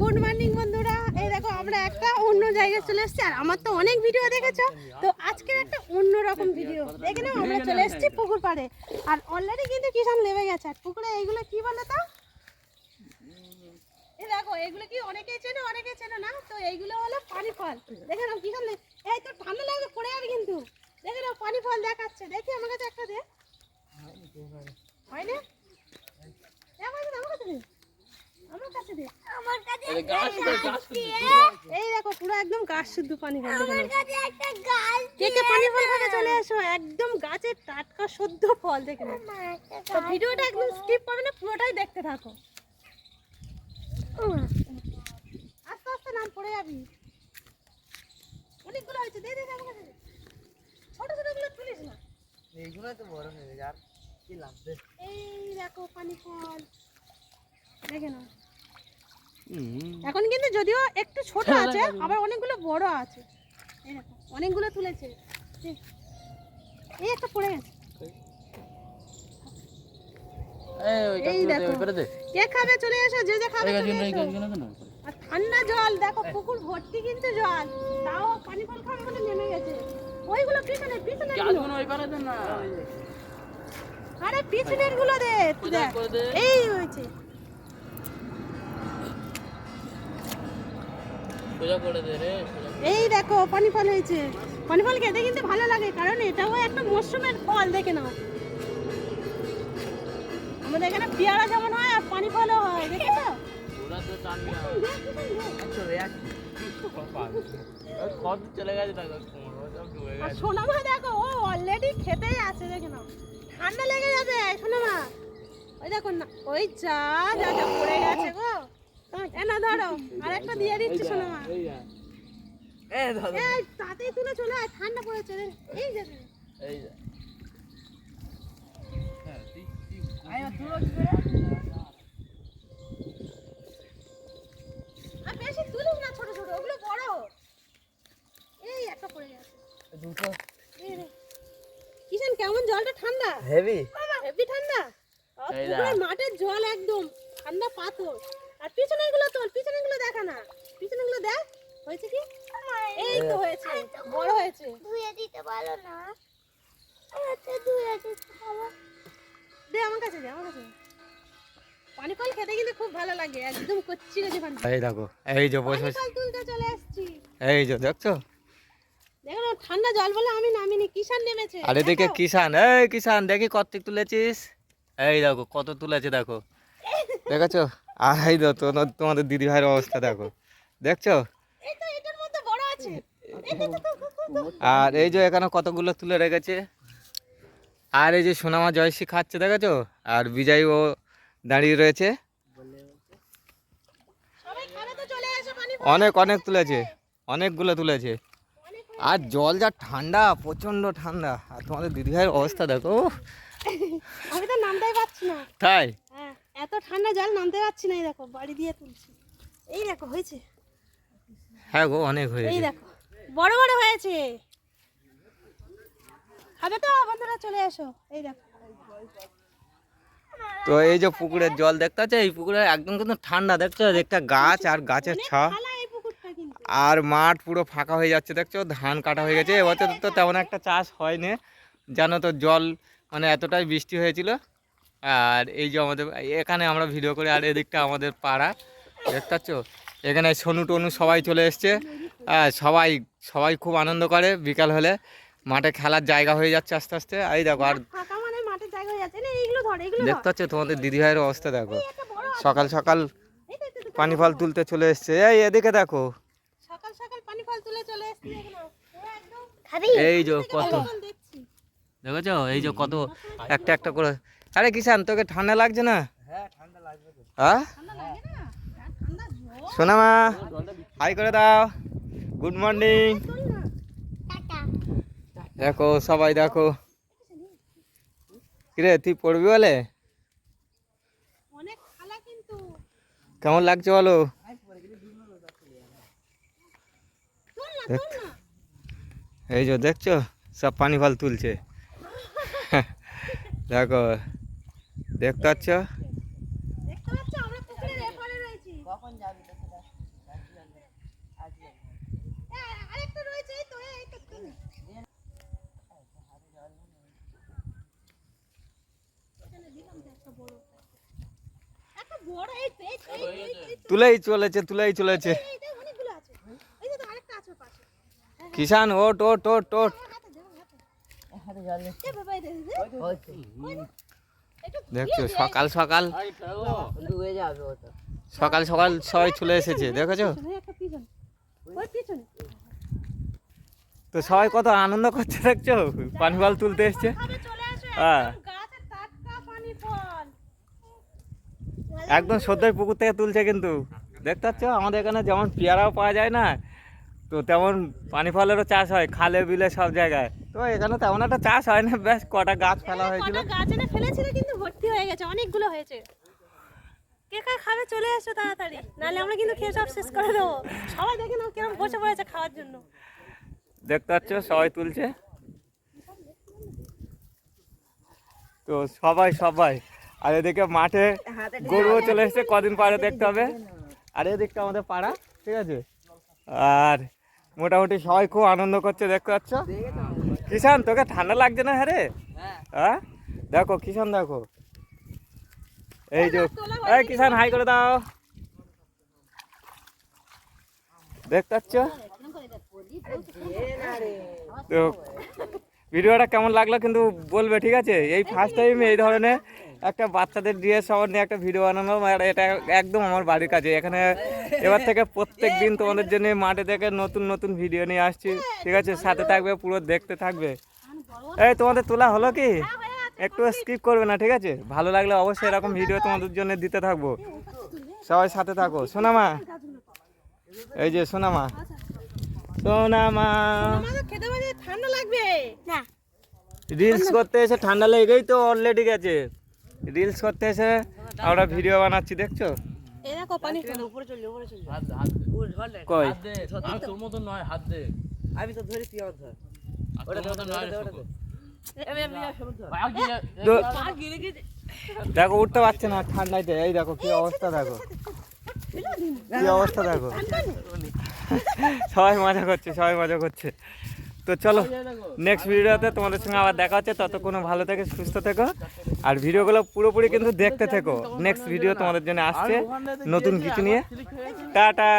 Good morning বন্ধুরা। এই দেখো, আমরা একটা অন্য জায়গায় চলে এসেছি, আর আমার তো অনেক ভিডিও দেখেছ। তো আজকের একটা অন্য রকম ভিডিও দেখে নাও, আমরা চলে এসেছি পুকুর পাড়ে। আর অলরেডি কিন্তু কিষান লেবে গেছে। আর পুকুরে এইগুলো কি বলে তো? এই দেখো এগুলো কি অনেকেই চেনে অনেকেই চেনে না? তো এইগুলো হলো পানি ফল দেখে নাও কিষান এই তো ঠান্ডা লাগবে পড়ে যাবে কিন্তু। দেখে নাও পানি ফল দেখাচ্ছে। দেখি আমার কাছে একটা দে। হয় না? আমার কাছে দে। আমার কাছে দে। আমার কাছে এই গাছ তো গাছ তো এই দেখো পুরো একদম গাছ শুদ্ধ পানি ফল দেখে আমার কাছে একটা গাছ কে কে পানি ফল খাবে চলে এসো একদম গাছের টাটকা সদ্য ফল দেখে নাও। তো ভিডিওটা একদম স্কিপ করবে না পুরোটাই দেখতে থাকো। আস্তে আস্তে নাম পড়ে যাবি। অনেকগুলো হয়েছে দে দে দে আমার কাছে ছোট ছোটগুলো তুলিস না। এইগুলো তো বড় হয়ে গেছে আর কি লাগবে এই দেখো পানি ফল। দেখে নাও। এখন কিন্তু যদিও একটু ছোট আছে আবার অনেকগুলো বড় আছে। অনেকগুলো তুলেছে। এই, একটা পড়ে গেছে। এই দেখো। কে খাবে? চলে এসো যে যে খাবে চলে এসো। আর ঠান্ডা জল দেখো পুকুর ভর্তি কিন্তু জল। তাও পানি ফল খাবে বলে নেমে গেছে। ওইগুলো পিছনে পিছনে গাছগুলো ওই পারে না। আরে পিছনেরগুলো তুই কোথায় দে এই হয়েছে এই দেখো পানি ফল হয়েছে। পানি ফল খেতে কিন্তু ভালো লাগে কারণ এটাও একটা মরশুমের ফল দেখে নাও। আমাদের এখানে পেয়ারা যেমন হয় আর পানি ফলও হয় দেখেছ? টানবি না দেখ, সোনামা ও অলরেডি খেতেই আছে দেখে নাও। ঠান্ডা লেগে যাবে সোনামা। ওই দেখো না ওই যা যা পড়ে গেছে গো। না ধরো আর একটা দিয়ে দিচ্ছি সোনামা এই এই দাদা এই তাতেই তুলে চলে আয় ঠান্ডা পড়েছে রে। এই যে রে। এই যা। হ্যাঁ তুই তুই আর বেশি তুলিস না ছোট ছোট ওগুলো বড়। এই একটা পড়ে গেছে। দুটো। কিষান কেমন? জলটা ঠান্ডা? হেভি হেভি ঠান্ডা। মাঠের জল একদম ঠান্ডা পাথর। আর পিছনেরগুলো তোল পিছনেরগুলো দেখা না। পিছনেরগুলো দেখ হয়েছে কি? এই তো হয়েছে বড় হয়েছে। ধুয়ে দিতে পারো না। আচ্ছা ধুয়ে দিতে দে আমার কাছে দে আমার কাছে পানি ফল খেতে কিন্তু খুব ভালো লাগে একদম কচ্ছি কচি পানি। এই দেখো এই যে বসে পানি ফল তুলতে চলে এসেছি এই যে দেখছ? দেখো না, ঠান্ডা জল বলে আমি নামিনি কিষান নেমেছে। আর এদিকে দেখো। কিষান এই কিষান দেখি কত তুলেছিস? এই দেখো কত তুলেছে দেখো। দেখেছ? আর এই তোমার- তোমাদের দিদি ভাইয়ের অবস্থা দেখো। দেখছ। আর এই যে এখানে কতগুলো তুলে রেখেছে? আর এই যে সোনামা জয়শ্রী খাচ্ছে দেখেছ? আর বিজয় ও দাঁড়িয়ে রয়েছে। অনেক অনেক তুলেছে। অনেকগুলো তুলেছে। আর জল যা ঠান্ডা প্রচণ্ড ঠান্ডা। আর তোমাদের দিদি ভাইয়ের অবস্থা দেখো আমি তো নামতেই পারছি না। তাই? হ্যাঁ। এত ঠান্ডা জল নামতে পারছি না এই দেখো বাড়ি দিয়ে তুলছি। এই দেখো হয়েছে? হ্যাঁ গো অনেক হয়েছে। এই দেখো বড় বড় হয়েছে। খাবে তো বন্ধুরা চলে এসো। এই দেখো। তো এই যে পুকুরের জল দেখতে পাচ্ছ? এই পুকুরে একদম কিন্তু ঠান্ডা দেখছ? একটা গাছ আর গাছের ছা আর মাঠ পুরো ফাঁকা হয়ে যাচ্ছে দেখছ? ধান কাটা হয়ে গেছে। এবছর তো তেমন একটা চাষ হয়নি। জানো তো জল মানে এতটাই বৃষ্টি হয়েছিল। আর এই যে আমাদের এখানে আমরা ভিডিও করি আর এদিকটা আমাদের পাড়া দেখতে পাচ্ছ? এখানে সনু টনু সবাই চলে এসছে। আর সবাই সবাই খুব আনন্দ করে বিকাল হলে। মাঠে খেলার জায়গা হয়ে যাচ্ছে আস্তে আস্তে। এই দেখো আর মানে হয়ে দেখতে পাচ্ছ তোমাদের দিদি ভাইয়ের অবস্থা দেখো। সকাল সকাল পানি ফল তুলতে চলে এসছে। এই এদিকে দেখো। সকাল সকাল পানি ফল তুলে চলে এসেছি দেখো না পুরো একদম খাবি? এই যে কত। দেখেছ? এই যে কত একটা একটা করে আরে কিষান তোকে ঠান্ডা লাগছে না? হ্যাঁ হ্যাঁ? জল সোনামা হাই করে দাও। গুড মর্নিং দেখো সবাই দেখো। কিরে তুই পড়বি বলে? অনেক খালা কিন্তু। কেমন লাগছে বলো? এই যে দেখছ সব পানি ফল তুলছে। দেখো দেখতে পাচ্ছ? তুলেই চলেছে তুলেই চলেছে। কিষান ওট ওট ওট ওট দেখছ, সকাল সকাল। সকাল সকাল সবাই চলে এসেছে, দেখেছ। তো সবাই কত আনন্দ করছে, দেখছ? পানি বল তুলতে এসছে। হ্যাঁ। একদম সদ্যই পুকুর থেকে তুলছে কিন্তু। দেখতে পাচ্ছ, আমাদের এখানে যেমন পেয়ারাও পাওয়া যায় না, তো তেমন পানি ফলেরও চাষ হয়, খালে, বিলে সব জায়গায়। তো এখানে তেমন একটা চাষ হয় না বেশ কটা গাছ ফেলা হয়েছিল। কটা গাছ এনে ফেলেছিল কিন্তু ভর্তি হয়ে গেছে অনেকগুলো হয়েছে। কে কে খাবে চলে এসো তাড়াতাড়ি নাহলে আমরা কিন্তু খেয়ে সব শেষ করে দেবো। সবাই দেখে নাও কিরম বসে পড়েছে খাওয়ার জন্য। দেখতে পাচ্ছ সবাই তুলছে। তো সবাই সবাই। আর এদিকে মাঠে গরুও চলে এসছে কদিন পরে দেখতে হবে। আর এদিকটা আমাদের পাড়া ঠিক আছে? আর মোটামুটি সবাই খুব আনন্দ করছে দেখতে পাচ্ছ? কিষান তোকে ঠান্ডা লাগছে না হ্যাঁ রে? হ্যাঁ। দেখো কিষান দেখো। এই যে এই কিষান হাই করে দাও। দেখতে পাচ্ছ তো ভিডিওটা কেমন লাগল কিন্তু বলবে ঠিক আছে? এই ফার্স্ট টাইম এই ধরনের একটা বাচ্চাদের ড্রেস সবার নিয়ে একটা ভিডিও বানানো আর এটা একদম আমার বাড়ির কাছে এখানে এবার থেকে প্রত্যেক দিন তোমাদের জন্য মাঠে থেকে নতুন নতুন ভিডিও নিয়ে আসছি। ঠিক আছে? সাথে থাকবে পুরো দেখতে থাকবে। এই তোমাদের তোলা হলো কি? একটু স্কিপ করবে না ঠিক আছে? ভালো লাগলে অবশ্যই এরকম ভিডিও তোমাদের জন্য দিতে থাকব। সবাই সাথে থাকো। সোনামা এই যে সোনামা। সোনামা। রিলস করতে এসে ঠান্ডা লেগেই তো অলরেডি গেছে। রিলস করতে এসে আমরা ভিডিও বানাচ্ছি দেখছ। দেখো উঠতে পারছে না ঠান্ডাইতে। এই দেখো কি অবস্থা দেখো। কি অবস্থা দেখো। সবাই মজা করছে সবাই মজা করছে। তো চলো নেক্সট ভিডিওতে তোমাদের সঙ্গে আবার দেখা হচ্ছে। ততক্ষণ ভালো থেকে, সুস্থ থেকো। আর ভিডিওগুলো পুরোপুরি কিন্তু দেখতে থেকো। নেক্সট ভিডিও তোমাদের জন্য আসছে নতুন কিছু নিয়ে। টাটা!